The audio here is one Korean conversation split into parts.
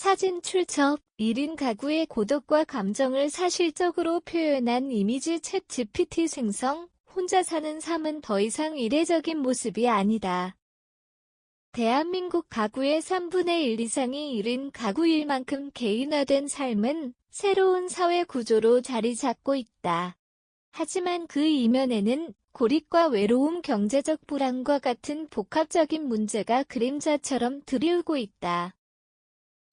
사진 출처 1인 가구의 고독과 감정을 사실적으로 표현한 이미지 챗 GPT 생성 혼자 사는 삶은 더 이상 이례적인 모습이 아니다. 대한민국 가구의 3분의 1 이상이 1인 가구일 만큼 개인화된 삶은 새로운 사회 구조로 자리 잡고 있다. 하지만 그 이면에는 고립과 외로움, 경제적 불안과 같은 복합적인 문제가 그림자처럼 들이우고 있다.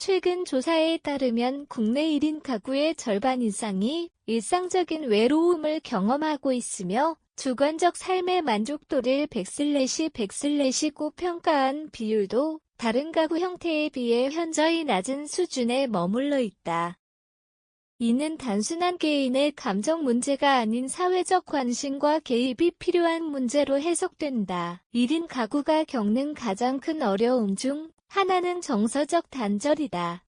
최근 조사에 따르면 국내 1인 가구의 절반 이상이 일상적인 외로움을 경험하고 있으며 주관적 삶의 만족도를 100슬래시100슬래시고 평가한 비율도 다른 가구 형태에 비해 현저히 낮은 수준에 머물러 있다. 이는 단순한 개인의 감정 문제가 아닌 사회적 관심과 개입이 필요한 문제로 해석된다. 1인 가구가 겪는 가장 큰 어려움 중 하나는 정서적 단절이다.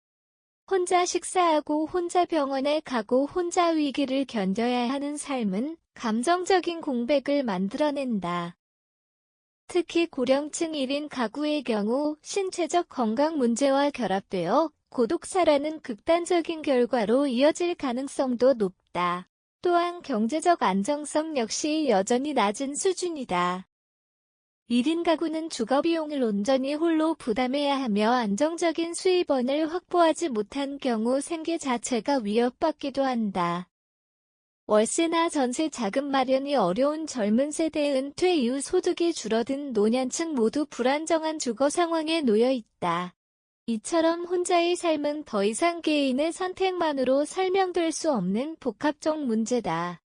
혼자 식사하고 혼자 병원에 가고 혼자 위기를 견뎌야 하는 삶은 감정적인 공백을 만들어낸다. 특히 고령층 1인 가구의 경우 신체적 건강 문제와 결합되어 고독사라는 극단적인 결과로 이어질 가능성도 높다. 또한 경제적 안정성 역시 여전히 낮은 수준이다. 1인 가구는 주거 비용을 온전히 홀로 부담해야 하며 안정적인 수입원을 확보하지 못한 경우 생계 자체가 위협받기도 한다. 월세나 전세 자금 마련이 어려운 젊은 세대 은퇴 이후 소득이 줄어든 노년층 모두 불안정한 주거 상황에 놓여 있다. 이처럼 혼자의 삶은 더 이상 개인의 선택만으로 설명될 수 없는 복합적 문제다.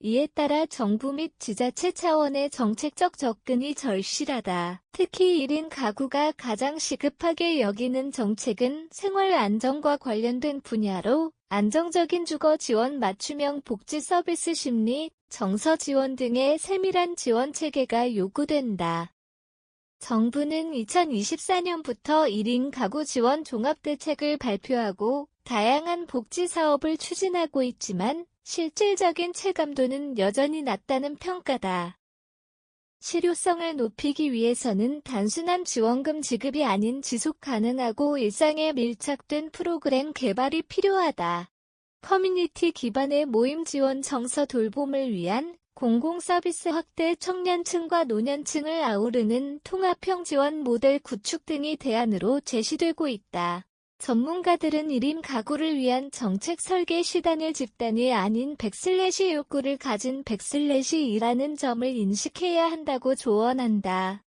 이에 따라 정부 및 지자체 차원의 정책적 접근이 절실하다. 특히 1인 가구가 가장 시급하게 여기는 정책은 생활 안정과 관련된 분야로 안정적인 주거 지원 맞춤형 복지 서비스 심리, 정서 지원 등의 세밀한 지원 체계가 요구된다. 정부는 2024년부터 1인 가구 지원 종합대책을 발표하고 다양한 복지 사업을 추진하고 있지만 실질적인 체감도는 여전히 낮다는 평가다. 실효성을 높이기 위해서는 단순한 지원금 지급이 아닌 지속 가능하고 일상에 밀착된 프로그램 개발이 필요하다. 커뮤니티 기반의 모임 지원 정서 돌봄을 위한 공공 서비스 확대 청년층과 노년층을 아우르는 통합형 지원 모델 구축 등이 대안으로 제시되고 있다. 전문가들은 1인 가구를 위한 정책 설계 시단을 집단이 아닌 백슬래시 욕구를 가진 백슬래시이라는 점을 인식해야 한다고 조언한다.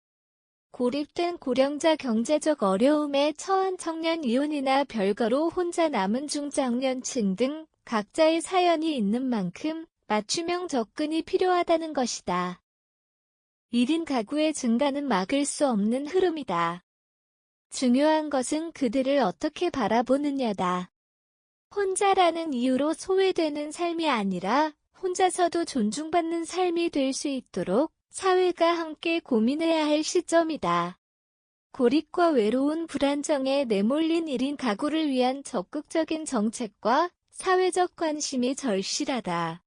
고립된 고령자 경제적 어려움에 처한 청년 이혼이나 별거로 혼자 남은 중장년층 등 각자의 사연이 있는 만큼 맞춤형 접근이 필요하다는 것이다. 1인 가구의 증가는 막을 수 없는 흐름이다. 중요한 것은 그들을 어떻게 바라보느냐다. 혼자라는 이유로 소외되는 삶이 아니라 혼자서도 존중받는 삶이 될 수 있도록 사회가 함께 고민해야 할 시점이다. 고립과 외로운 불안정에 내몰린 1인 가구를 위한 적극적인 정책과 사회적 관심이 절실하다.